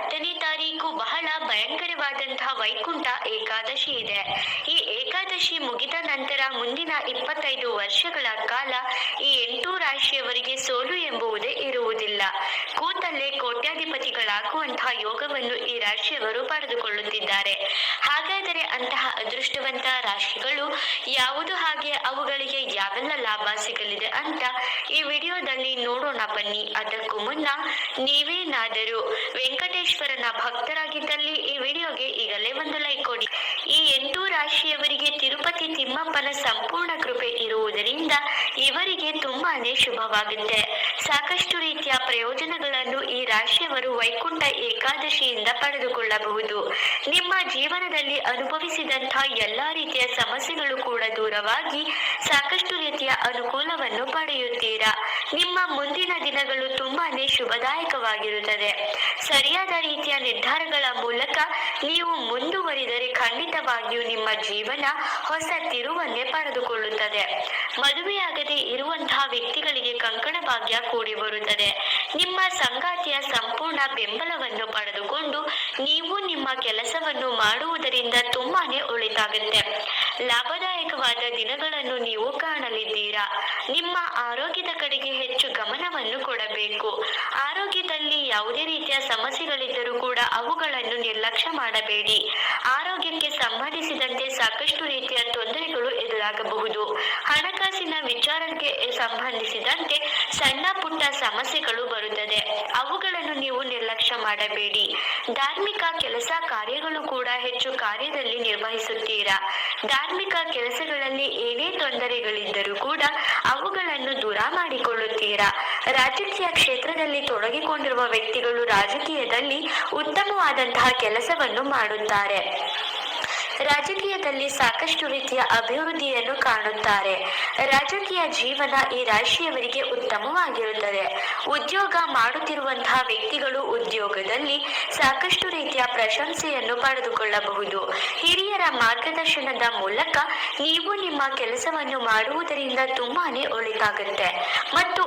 ಹತ್ತನೇ ತಾರೀಕು ಬಹಳ ಭಯಂಕರವಾದಂತಹ ವೈಕುಂಠ ಏಕಾದಶಿ ಇದೆ. ಈ ಏಕಾದಶಿ ಮುಗಿದ ನಂತರ ಮುಂದಿನ ಇಪ್ಪತ್ತೈದು ವರ್ಷಗಳ ಕಾಲ ಈ ಎಂಟು ರಾಶಿಯವರಿಗೆ ಸೋಲು ಎಂಬುವುದೇ ಇರುವುದಿಲ್ಲ. ಕೂತಲ್ಲೇ ಕೋಟ್ಯಾಧಿಪತಿಗಳಾಗುವಂತಹ ಯೋಗವನ್ನು ಈ ರಾಶಿಯವರು ಪಡೆದುಕೊಳ್ಳುತ್ತಿದ್ದಾರೆ. ಹಾಗಾದರೆ ಅಂತಹ ಅದೃಷ್ಟವಂತ ರಾಶಿಗಳು ಯಾವುದು ಹಾಗೆ ಅವುಗಳಿಗೆ ಯಾವೆಲ್ಲ ಲಾಭ ಸಿಗಲಿದೆ ಅಂತ ಈ ವಿಡಿಯೋದಲ್ಲಿ ನೋಡೋಣ ಬನ್ನಿ. ಅದಕ್ಕೂ ಮುನ್ನ ನೀವೇನಾದರೂ ವೆಂಕಟೇಶ್ವರನ ಭಕ್ತರಾಗಿದ್ದಲ್ಲಿ ಈ ವಿಡಿಯೋಗೆ ಈಗಲೇ ಒಂದು ಲೈಕ್ ಕೊಡಿ ಈ ಎಂಟು ರಾಶಿಯವರಿಗೆ ತಿರುಪತಿ ತಿಮ್ಮಪ್ಪನ ಸಂಪೂರ್ಣ ಶುಭವಾಗುತ್ತೆ. ಸಾಕಷ್ಟು ರೀತಿಯ ಪ್ರಯೋಜನಗಳನ್ನು ಈ ರಾಶಿಯವರು ವೈಕುಂಠ ಏಕಾದಶಿಯಿಂದ ಪಡೆದುಕೊಳ್ಳಬಹುದು. ನಿಮ್ಮ ಜೀವನದಲ್ಲಿ ಅನುಭವಿಸಿದಂತಹ ಎಲ್ಲಾ ರೀತಿಯ ಸಮಸ್ಯೆಗಳು ಕೂಡ ದೂರವಾಗಿ ಸಾಕಷ್ಟು ರೀತಿಯ ಅನುಕೂಲವನ್ನು ಪಡೆಯುತ್ತೀರಾ? ನಿಮ್ಮ ಮುಂದಿನ ದಿನಗಳು ತುಂಬಾನೇ ಶುಭದಾಯಕವಾಗಿರುತ್ತದೆ. ಸರಿಯಾದ ರೀತಿಯ ನಿರ್ಧಾರಗಳ ಮೂಲಕ ನೀವು ಮುಂದುವರಿದರೆ ಖಂಡಿತವಾಗಿಯೂ ನಿಮ್ಮ ಜೀವನ ಹೊಸ ತಿರುವನ್ನೇ ಪಡೆದುಕೊಳ್ಳುತ್ತದೆ. ಮದುವೆಯಾಗದೆ ಇರುವಂತಹ ವ್ಯಕ್ತಿಗಳಿಗೆ ಕಂಕಣ ಭಾಗ್ಯ ಕೂಡಿ ಬರುತ್ತದೆ. ನಿಮ್ಮ ಸಂಗಾತಿಯ ಸಂಪೂರ್ಣ ಬೆಂಬಲವನ್ನು ಪಡೆದುಕೊಂಡು ನೀವು ನಿಮ್ಮ ಕೆಲಸವನ್ನು ಮಾಡುವುದರಿಂದ ತುಂಬಾನೇ ಒಳಿತಾಗುತ್ತೆ. ಲಾಭದಾಯಕವಾದ ದಿನಗಳನ್ನು ನೀವು ಕಾಣಲಿದ್ದೀರಾ? ನಿಮ್ಮ ಆರೋಗ್ಯದ ಕಡೆಗೆ ಹೆಚ್ಚು ಗಮನವನ್ನು ಕೊಡಬೇಕು. ಆರೋಗ್ಯದಲ್ಲಿ ಯಾವುದೇ ರೀತಿಯ ಸಮಸ್ಯೆಗಳಿದ್ದರೂ ಕೂಡ ಅವುಗಳನ್ನು ನಿರ್ಲಕ್ಷ್ಯ ಮಾಡಬೇಡಿ. ಆರೋಗ್ಯಕ್ಕೆ ಸಂಬಂಧಿಸಿದಂತೆ ಸಾಕಷ್ಟು ರೀತಿಯ ತೊಂದರೆಗಳು ಎದುರಾಗಬಹುದು ಹಣಕಾಸಿನ ವಿಚಾರಕ್ಕೆ ಸಂಬಂಧಿಸಿದಂತೆ ಸಣ್ಣ ಪುಟ್ಟ ಸಮಸ್ಯೆಗಳು ಬರುತ್ತದೆ. ಅವುಗಳನ್ನು ನೀವು ನಿರ್ಲಕ್ಷ್ಯ ಮಾಡಬೇಡಿ. ಧಾರ್ಮಿಕ ಕೆಲಸ ಕಾರ್ಯಗಳು ಕೂಡ ಹೆಚ್ಚು ಕಾರ್ಯದಲ್ಲಿ ನಿರ್ವಹಿಸುತ್ತೀರಾ? ಧಾರ್ಮಿಕ ಕೆಲಸಗಳಲ್ಲಿ ಏನೇ ತೊಂದರೆಗಳಿದ್ದರೂ ಕೂಡ ಅವುಗಳನ್ನು ದೂರ ಮಾಡಿಕೊಳ್ಳುತ್ತೀರಾ? ರಾಜಕೀಯ ಕ್ಷೇತ್ರದಲ್ಲಿ ತೊಡಗಿಕೊಂಡಿರುವ ವ್ಯಕ್ತಿಗಳು ರಾಜಕೀಯದಲ್ಲಿ ಉತ್ತಮವಾದಂತಹ ಕೆಲಸವನ್ನು ಮಾಡುತ್ತಾರೆ. ರಾಜಕೀಯದಲ್ಲಿ ಸಾಕಷ್ಟು ರೀತಿಯ ಅಭಿವೃದ್ಧಿಯನ್ನು ಕಾಣುತ್ತಾರೆ. ರಾಜಕೀಯ ಜೀವನ ಈ ರಾಶಿಯವರಿಗೆ ಉತ್ತಮವಾಗಿರುತ್ತದೆ. ಉದ್ಯೋಗ ಮಾಡುತ್ತಿರುವಂತಹ ವ್ಯಕ್ತಿಗಳು ಉದ್ಯೋಗದಲ್ಲಿ ಸಾಕಷ್ಟು ರೀತಿಯ ಪ್ರಶಂಸೆಯನ್ನು ಪಡೆದುಕೊಳ್ಳಬಹುದು. ಹಿರಿಯರ ಮಾರ್ಗದರ್ಶನದ ಮೂಲಕ ನೀವು ನಿಮ್ಮ ಕೆಲಸವನ್ನು ಮಾಡುವುದರಿಂದ ತುಂಬಾನೇ ಒಳಿತಾಗುತ್ತೆ. ಮತ್ತು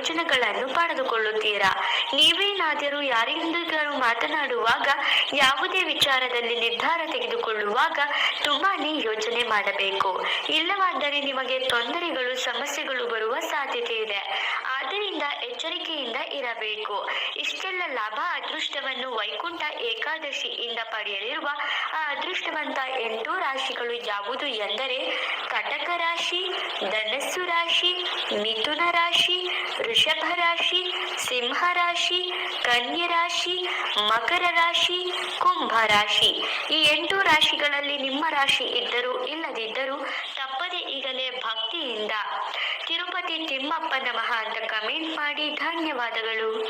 ಪ್ರಯೋಜನಗಳನ್ನು ಪಡೆದುಕೊಳ್ಳುತ್ತೀರಾ? ನೀವೇನಾದರೂ ಯಾರಿಂದಾದರೂ ಮಾತನಾಡುವಾಗ, ಯಾವುದೇ ವಿಚಾರದಲ್ಲಿ ನಿರ್ಧಾರ ತೆಗೆದುಕೊಳ್ಳುವಾಗ ತುಂಬಾನೇ ಯೋಚನೆ ಮಾಡಬೇಕು. ಇಲ್ಲವಾದರೆ ನಿಮಗೆ ತೊಂದರೆಗಳು, ಸಮಸ್ಯೆಗಳು ಬರುವ ಸಾಧ್ಯತೆ ಇದೆ. ಆದ್ದರಿಂದ ಎಚ್ಚರಿಕೆಯಿಂದ ಇರಬೇಕು. ಇಷ್ಟೆಲ್ಲ ಲಾಭ ಅದೃಷ್ಟವನ್ನು ವೈಕುಂಠ ಏಕಾದಶಿಯಿಂದ ಪಡೆಯಲಿರುವ ಆ ಅದೃಷ್ಟವಂತ ಎಂಟು ರಾಶಿಗಳು ಯಾವುದು ಎಂದರೆ ಕಟಕ ರಾಶಿ, ಧನಸ್ಸು ರಾಶಿ, ಮಿಥುನ ರಾಶಿ, ವೃಷಭ ರಾಶಿ, ಸಿಂಹ ರಾಶಿ, ಕನ್ಯಾ ರಾಶಿ, ಮಕರ ರಾಶಿ, ಕುಂಭ ರಾಶಿ. ಈ ಎಂಟು ರಾಶಿಗಳಲ್ಲಿ ನಿಮ್ಮ ರಾಶಿ ಇದ್ದರೂ ಇಲ್ಲದಿದ್ದರೂ ತಪ್ಪದೆ ಈಗಲೇ ಭಕ್ತಿಯಿಂದ ತಿರುಪತಿ ತಿಮ್ಮಪ್ಪ ನಮಃ ಅಂತ ಕಮೆಂಟ್ ಮಾಡಿ ಧನ್ಯವಾದಗಳು.